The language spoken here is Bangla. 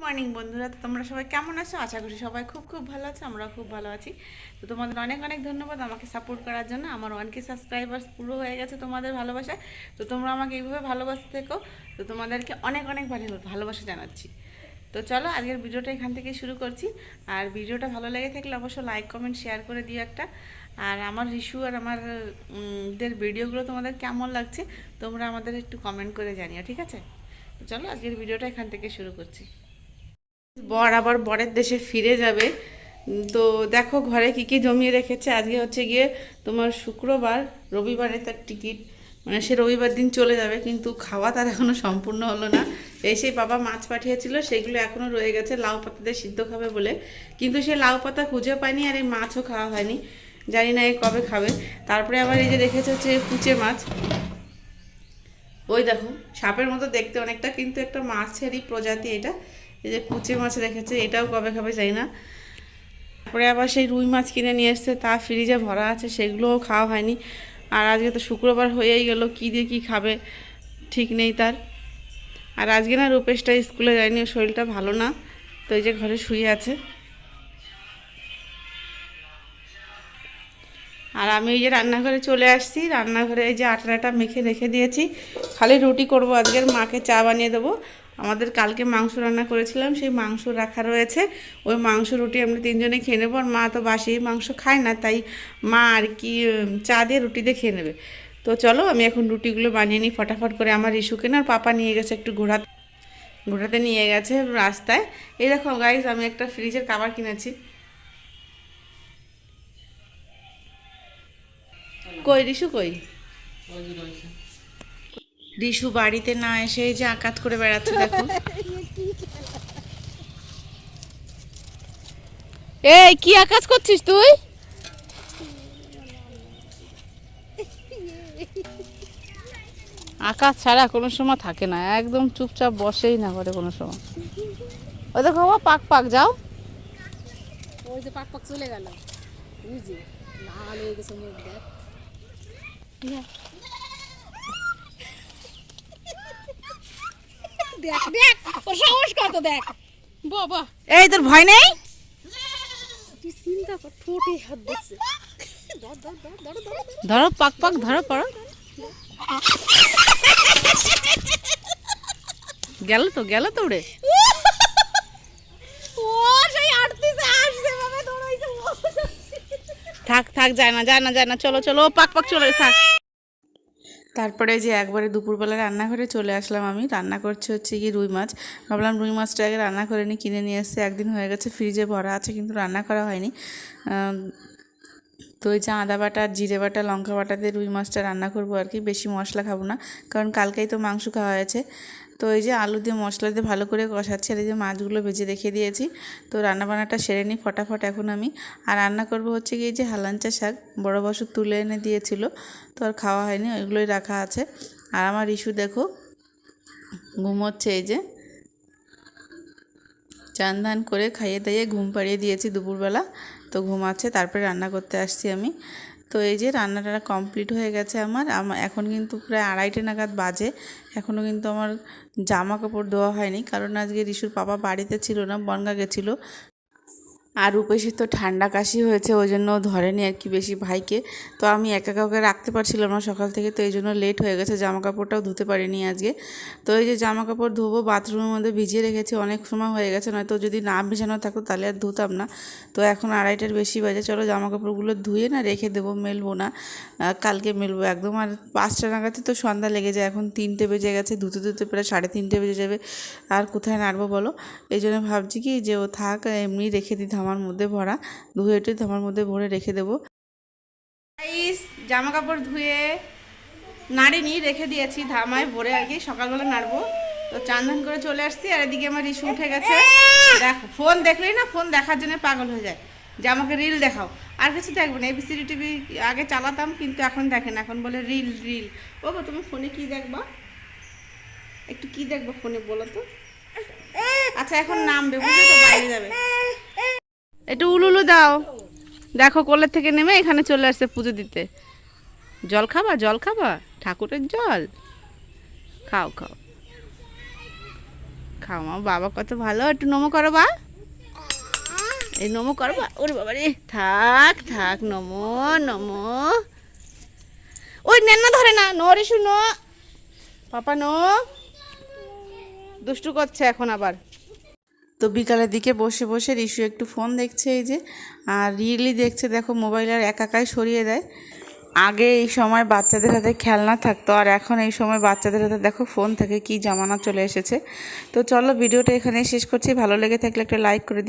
মর্নিং বন্ধুরা। তো তোমরা সবাই কেমন আছো? আশা করি সবাই খুব খুব ভালো আছো আমরা খুব ভালো আছি। তো তোমাদের অনেক অনেক ধন্যবাদ আমাকে সাপোর্ট করার জন্য। আমার ওয়ান কে সাবস্ক্রাইবার্স পুরো হয়ে গেছে তোমাদের ভালোবাসায়। তো তোমরা আমাকে এইভাবে ভালোবাসতে থেকো। তো তোমাদেরকে অনেক অনেক ভালো- ভালোবাসা জানাচ্ছি। তো চলো, আজকের ভিডিওটা এখান থেকে শুরু করছি। আর ভিডিওটা ভালো লেগে থাকলে অবশ্যই লাইক কমেন্ট শেয়ার করে দিও একটা। আর আমার রিশু আর আমার দের ভিডিওগুলো তোমাদের কেমন লাগছে, তোমরা আমাদের একটু কমেন্ট করে জানিও, ঠিক আছে? চলো, আজকের ভিডিওটা এখান থেকে শুরু করছি। বর আবার বরের দেশে ফিরে যাবে। তো দেখো ঘরে কি কি জমিয়ে রেখেছে। আজকে হচ্ছে গিয়ে তোমার শুক্রবার রবিবারে তার টিকিট। মানে সে রবিবার দিন চলে যাবে, কিন্তু খাওয়া তার এখনও সম্পূর্ণ হলো না। এই সেই বাবা মাছ পাঠিয়েছিল, সেগুলো এখনও রয়ে গেছে, লাউ পাতাতে সিদ্ধ খাবে বলে। কিন্তু সে লাউ পাতা খুঁজে পায়নি আর এই মাছও খাওয়া হয়নি। জানি না এ কবে খাবে। তারপরে আবার এই যে রেখেছে হচ্ছে কুচে মাছ। ওই দেখো, সাপের মতো দেখতে অনেকটা, কিন্তু একটা মাছেরই প্রজাতি এটা। এই যে কুচে মাছ রেখেছে, এটাও কবে খাবে যাই না। তারপরে আবার সেই রুই মাছ কিনে নিয়ে এসছে, তা ফ্রিজে ভরা আছে, সেগুলোও খাওয়া হয়নি। আর আজকে তো শুক্রবার হয়েই গেল, কী দিয়ে কী খাবে, ঠিক নেই তার। আর আজকে না রূপেশটা স্কুলে যায়নি শরীরটা ভালো না, তো এই যে ঘরে শুয়ে আছে। আর আমি এই যে রান্নাঘরে চলে আসছি, রান্নাঘরে এই যে আটাটা মেখে রেখে দিয়েছি। খালি রুটি করব আজকের, মাকে চা বানিয়ে দেবো। আমাদের কালকে মাংস রান্না করেছিলাম, সেই মাংস রাখা রয়েছে। ওই মাংস, রুটি আমরা তিনজনে খেয়ে নেব, আর মা তো বাসি মাংস খায় না, তাই মা আর কি চা দিয়ে রুটি দিয়ে খেয়ে নেবে। তো চলো, আমি এখন রুটিগুলো বানিয়ে নিই ফটাফট করে। আমার ইস্যুকে না পাপা নিয়ে গেছে একটু ঘোরা ঘোরাতে নিয়ে গেছে রাস্তায়। এই দেখো গাইজ আমি একটা ফ্রিজের কাবার কিনেছি। কই, রিশু কই? রিশু বাড়িতে না এসে যে আকাত করে বেড়াচ্ছে দেখো। এই কি আকাশ করছিস তুই? আকাশ ছাড়া কোনো সময় থাকে না একদম চুপচাপ বসেই না করে কোনো সময়। ওই দেখো বাবা পাক পাক যাও। ওই যে পাক পাক চলে গেল। লাল হয়ে গেছে মুখ দেখ। দেখ দেখ সাহস কত দেখ। বাবা এই তোর ভয় নেই? তুই চিন্তা কর ঠোঁটে হাত দিচ্ছে। ধর পাক পাক ধরো পড়ো। গেল তো গেল তো উড়ে। থাক থাক যায় না যায় না যায় না চলো চলো পাক পাক চলে থাক। তারপরে যে একবারে দুপুরবেলা রান্নাঘরে চলে আসলাম আমি, রান্না করছি হচ্ছে কি রুই মাছ। ভাবলাম রুই মাছটা আগে রান্না করে নিই কিনে নিয়ে এসে একদিন হয়ে গেছে ফ্রিজে ভরা আছে, কিন্তু রান্না করা হয়নি। তো ওই যে আদা বাটা আর জিরে বাটা, লঙ্কা বাটা দিয়ে রুই মাছটা রান্না করব আর কি। বেশি মশলা খাব না, কারণ কালকেই তো মাংস খাওয়া হয়েছে। তো এই যে আলু দিয়ে মশলা দিয়ে ভালো করে কষাচ্ছি আর এই যে মাছগুলো ভেজে রেখে দিয়েছি। তো রান্নাবান্নাটা সেরে নিই ফটাফট এখন আমি। আর রান্না করব হচ্ছে কি এই যে হালাঞ্চা শাক, বড় বছর তুলে এনে দিয়েছিল, তো আর খাওয়া হয়নি, ওইগুলোই রাখা আছে। আর আমার ইস্যু দেখো, ঘুমোচ্ছে এই যে। চান ধান করে খাইয়ে দাইয়ে ঘুম পাড়িয়ে দিয়েছি দুপুরবেলা। তো ঘুমাচ্ছে, তারপরে রান্না করতে আসছি আমি। তো এই যে রান্নাটা কমপ্লিট হয়ে গেছে আমার। এখন কিন্তু প্রায় আড়াইটে নাগাদ বাজে। এখনও কিন্তু আমার জামা কাপড় দেওয়া হয়নি। কারণ আজকে ঋষুর পাপা বাড়িতে ছিল না, বনগা গেছিল। আর রূপেশের তো ঠান্ডা কাশি হয়েছে, ওই জন্য ধরেনি আর কি বেশি ভাইকে। তো আমি একা কাউকে রাখতে পারছিলাম না সকাল থেকে, তো এই জন্য লেট হয়ে গেছে জামা কাপড়টাও ধুতে পারিনি আজকে। তো এই যে জামা কাপড় ধোবো বাথরুমের মধ্যে ভিজিয়ে রেখেছি, অনেক সময় হয়ে গেছে, নয়তো যদি না ভেজানো থাকতো তাহলে আর ধুতাম না। তো এখন আড়াইটার বেশি বাজে, চলো জামা কাপড়গুলো ধুয়ে না রেখে দেবো, মেলবো না। কালকে মেলবো একদম, আর পাঁচটা নাগাদই তো সন্ধ্যা লেগে যায়, এখন তিনটে বেজে গেছে, ধুতে ধুতে প্রায় সাড়ে তিনটে বেজে যাবে, আর কোথায় নাড়বো বলো? এই জন্য ভাবছি কি যে ও থাক, এমনি রেখে দিই ধামার মধ্যে ভরা ধুয়ে ধামার মধ্যে ভরে রেখে দেবো। জামা কাপড় ধুয়ে নাড়িনি, রেখে দিয়েছি, ধামায় ভরে আর কি, সকালবেলা নাড়বো। তো চান করে চলে আসছি, আর এদিকে আমার রিসু উঠে গেছে। দেখো, ফোন দেখলেই না, ফোন দেখার জন্য পাগল হয়ে যায়। যে আমাকে রিল দেখাও। আর কিছু দেখব না এবিসিডি টিভি আগে চালাতাম, কিন্তু এখন দেখেন এখন বলে রিল রিল ও তুমি ফোনে কি দেখবা? একটু কি দেখব ফোনে, বলো তো? আচ্ছা এখন নামবে, বুঝলে তো বাইরে যাবে। একটু উলুলু দাও। দেখো কোলের থেকে নেমে এখানে চলে আসছে পুজো দিতে। জল খাবা জল খাবা? ঠাকুরের জল? খাও খাও। খাও মা, বাবা কত ভালো। একটু নমো করো বা এই নমো করো বা ওরে বাবা রে। থাক থাক, নমো নমো। ওই নেন না, ধরে না। নো রে শুনো। Papa, no. দুষ্টু করছে এখন আবার। তো বিকালের দিকে বসে বসে রিশু একটু ফোন দেখছে এই যে, আর রিয়েলি দেখছে, দেখো মোবাইল আর একাকাই সরিয়ে দেয়। আগে এই সময় বাচ্চাদের হাতে খেলনা থাকতো, আর এখন এই সময় বাচ্চাদের হাতে দেখো ফোন থেকে, কি জামানা চলে এসেছে। তো চলো ভিডিওটা এখানে শেষ করছি, ভালো লেগে থাকলে একটা লাইক করে দিও।